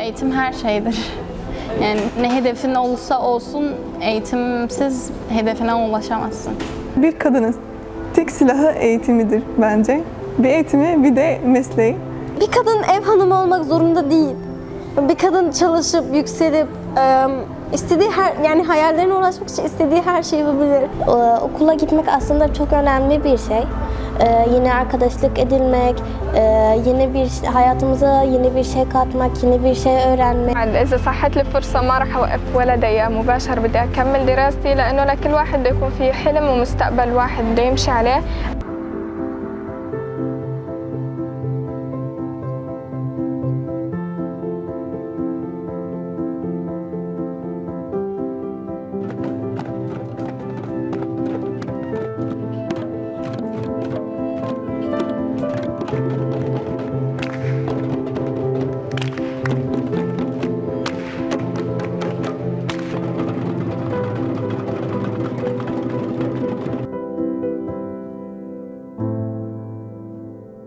eğitim her şeydir. Yani ne hedefin olursa olsun eğitimsiz hedefine ulaşamazsın. Bir kadının tek silahı eğitimidir bence. Bir eğitimi bir de mesleği. Bir kadın ev hanımı olmak zorunda değil. Bir kadın çalışıp, yükselip, istediği her, yani hayallerine ulaşmak için istediği her şeyi yapabilir. Okula gitmek aslında çok önemli bir şey. Yeni arkadaşlık edinmek, e, yeni bir hayatımıza yeni bir şey katmak, yeni bir şey öğrenmek. إذا صحت لي فرصة ما رح أوقف ولا دقيقة مباشر بدي أكمل دراستي لأنه لكل واحد يكون في حلم ومستقبل واحد بده يمشي عليه